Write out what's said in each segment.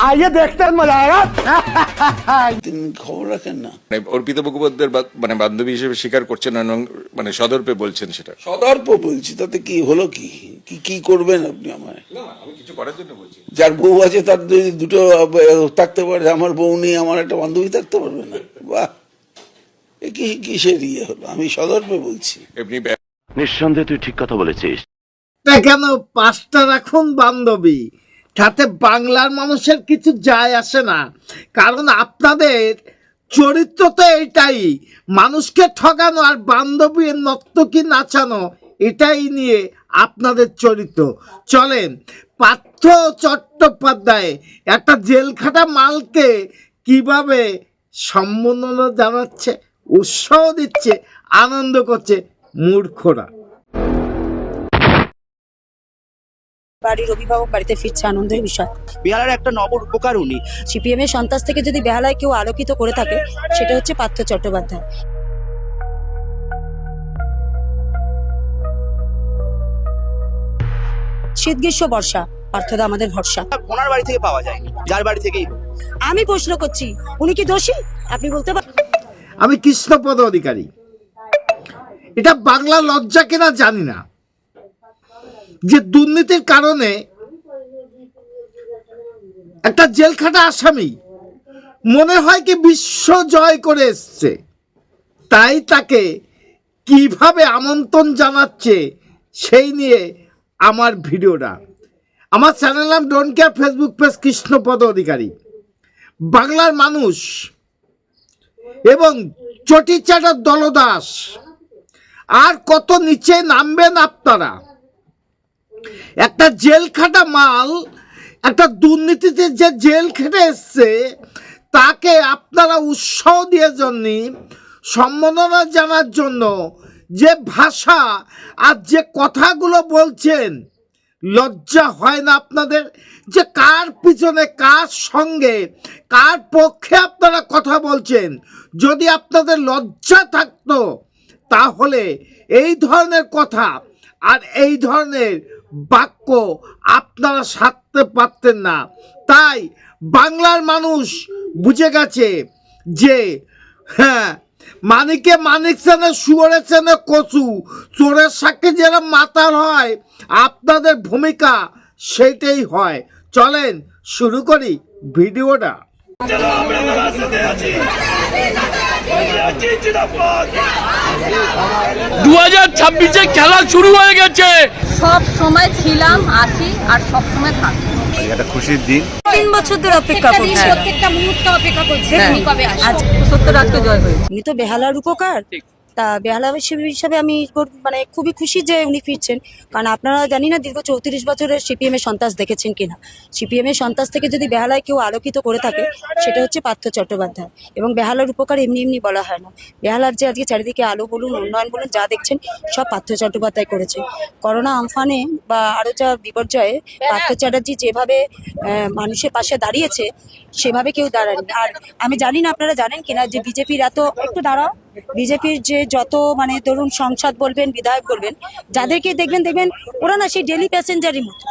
আইয়ে দেখতেন মজা তিন খবর রাখেন না মানে অর্পিত মুখোপাধ্যায়ের মানে বান্ধবী হিসেবে স্বীকার করছেন এবং মানে সদর্পে বলছেন সেটা। সদর্প বলছি তাতে কি হলো কি? কি কি করবেন আপনি আমার না আমি কিছু করার জন্য বলছি। যার বউ আছে তার যদি দুটো থাকতে পারে আমার বউ নেই আমার একটা বান্ধবী থাকতে পারবে না। বাহ! এ কি কিসের ইয়ে হলো? আমি সদর্পে বলছি। এমনি নিঃসন্দেহে তুই ঠিক কথা বলেছিস। না কেন পাঁচটা রাখুন বান্ধবী? তাতে বাংলার মানুষের কিছু যায় আসে না। কারণ আপনাদের চরিত্র তো এটাই মানুষকে ঠকানো আর বান্ধবীর নর্তকী নাচানো, এটাই নিয়ে আপনাদের চরিত্র। চলেন, পার্থ চট্টোপাধ্যায় একটা জেলখাটা মালকে কীভাবে সম্মাননা জানাচ্ছে, উৎসাহ দিচ্ছে, আনন্দ করছে, মূর্খরা। বাড়ির অভিভাবক বাড়িতে ফিরছে আনন্দের বিষয়। বিহারের একটা নব উপকার উনি। সিপিএম এর সন্ত্রাস থেকে যদি বেহালায় কেউ আলোকিত করে থাকে সেটা হচ্ছে পার্থ চট্টোপাধ্যায়। শীত গ্রীষ্ম বর্ষা পার্থদা আমাদের ভরসা। ওনার বাড়ি থেকে পাওয়া যায়নি যার বাড়ি থেকেই আমি প্রশ্ন করছি উনি কি দোষী? আপনি বলতে পারেন আমি কৃষ্ণপদ অধিকারী। এটা বাংলা লজ্জা কিনা জানি না। যে দুর্নীতির কারণে একটা জেলখাটা আসামি মনে হয় কি বিশ্ব জয় করে এসছে। তাই তাকে কীভাবে আমন্ত্রণ জানাচ্ছে সেই নিয়ে আমার ভিডিওটা। আমার চ্যানেল নাম don't care Facebook page Krishnapada Adhikari. বাংলার মানুষ এবং চটিচাটার দলদাস। আর কত নিচে নামবেন আপনারা? একটা জেল খাটা মাল, একটা দুর্নীতিতে যে জেল খেটে এসছে, তাকে আপনারা উৎসাহ দিয়ে জন্য, সম্মাননা জানার জন্য যে ভাষা আর যে কথাগুলো বলছেন, লজ্জা হয় না আপনাদের? যে কার পিছনে, কার সঙ্গে, কার পক্ষে আপনারা কথা বলছেন? যদি আপনাদের লজ্জা থাকতো, তাহলে এই ধরনের কথা আর এই ধরনের বাক্য আপনারা সারতে পারতেন না। তাই বাংলার মানুষ বুঝে গেছে যে হ্যাঁ মানিকে মানিক চেনে শুয়ারে চেনে কচু চোরের সাক্ষী যারা মাতার হয় আপনাদের ভূমিকা সেটাই হয়। চলেন শুরু করি ভিডিওটা। দু হাজার ছাব্বিশে খেলা শুরু হয়ে গেছে। সব সময় ছিলাম আছি আর সব সময় থাকব। তিন বছর ধরে অপেক্ষা করছি। প্রত্যেকটা মুহূর্ত অপেক্ষা করছি কবে আসবে? আজ সত্তর আজকে জয় হয়েছে। উনি তো বেহালার উপকার। তা বেহালা হিসেবে হিসাবে আমি মানে খুবই খুশি যে উনি ফিরছেন। কারণ আপনারা জানি না দীর্ঘ চৌত্রিশ বছরের সিপিএম এর সন্ত্রাস দেখেছেন কিনা। সিপিএম এর সন্ত্রাস থেকে যদি বেহালায় কেউ আলোকিত করে থাকে, সেটা হচ্ছে পার্থ চট্টোপাধ্যায়। এবং বেহালার উপকার এমনি এমনি বলা হয় না। বেহালার যে আজকে চারিদিকে আলো বলুন, উন্নয়ন বলুন, যা দেখছেন, সব পার্থ চট্টোপাধ্যায় করেছে। করোনা আমফানে বা আরও যা বিপর্যয়ে পার্থ চ্যাটার্জি যেভাবে মানুষের পাশে দাঁড়িয়েছে, সেভাবে কেউ দাঁড়ায়নি। আর আমি জানি না আপনারা জানেন কিনা যে বিজেপির এত, একটু দাঁড়াও। বিজেপির যে যত মানে ধরুন সংসদ বলবেন, বিধায়ক বলবেন, যাদেরকে দেখবেন দেখবেন ওরা না সেই ডেলি প্যাসেঞ্জারই মতো।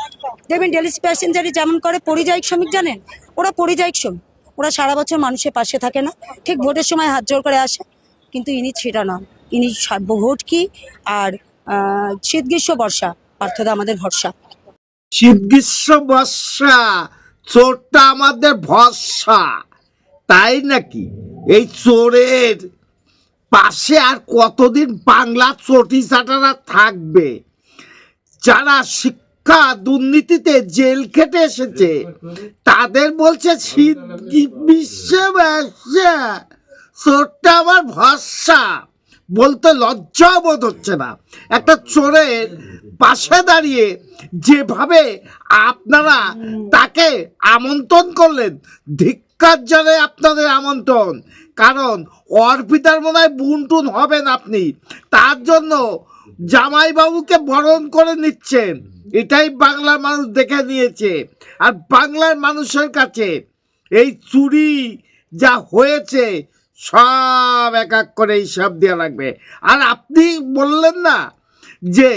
দেখবেন ডেলি প্যাসেঞ্জারই যেমন করে পরিযায়িক শ্রমিক, জানেন? ওরা পরিযায়িক শ্রমিক। ওরা সারা বছর মানুষের পাশে থাকে না। ঠিক ভোটের সময় হাত জোর করে আসে। কিন্তু ইনি সেটা নন ইনি ভোট কি? আর শীত গ্রীষ্ম বর্ষা। পার্থদা আমাদের ভরসা। শীত গ্রীষ্ম বর্ষা, চোরটা আমাদের ভরসা। তাই নাকি? এই চোরের পাশে আর কতদিন বাংলা চটি চাটারা থাকবে? যারা শিক্ষা দুর্নীতিতে জেল খেটে এসেছে, তাদের বলছে বিশ্বে চোরটা আমার ভরসা। বলতে লজ্জা বোধ হচ্ছে না। একটা চোরের পাশে দাঁড়িয়ে যেভাবে আপনারা তাকে আমন্ত্রণ করলেন, ধিক্কার জানে আপনাদের আমন্ত্রণ। কারণ অর্পিতার মনে হয় বুনটুন হবেন আপনি। তার জন্য জামাইবাবুকে বরণ করে নিচ্ছেন এটাই বাংলার মানুষ দেখে নিয়েছে। আর বাংলার মানুষের কাছে এই চুরি যা হয়েছে, সব এক এক করে হিসাব দেওয়া লাগবে। আর আপনি বললেন না যে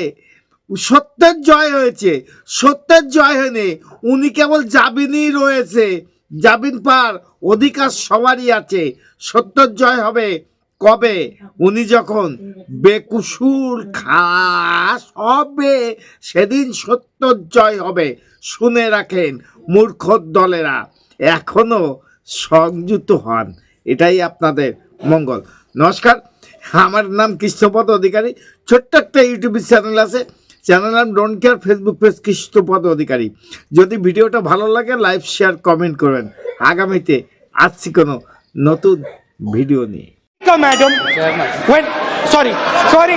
সত্যের জয় হয়েছে। সত্যের জয় হয়নি। উনি কেবল জামিনই রয়েছে। জামিন পার অধিকার সবারই আছে। সত্যের জয় হবে কবে? উনি যখন বেকুসুর খাস হবে, সেদিন সত্যর জয় হবে। শুনে রাখেন মূর্খ দলেরা, এখনও সংযুক্ত হন। এটাই আপনাদের মঙ্গল। নমস্কার, আমার নাম কৃষ্ণপদ অধিকারী। ছোট্ট একটা ইউটিউব চ্যানেল আছে চ্যানেল নাম don't care Facebook page Krishnapada Adhikari. যদি ভিডিওটা ভালো লাগে লাইভ শেয়ার কমেন্ট করবেন। আগামীতে আসছি কোনো নতুন ভিডিও নিয়ে। Madam sorry sorry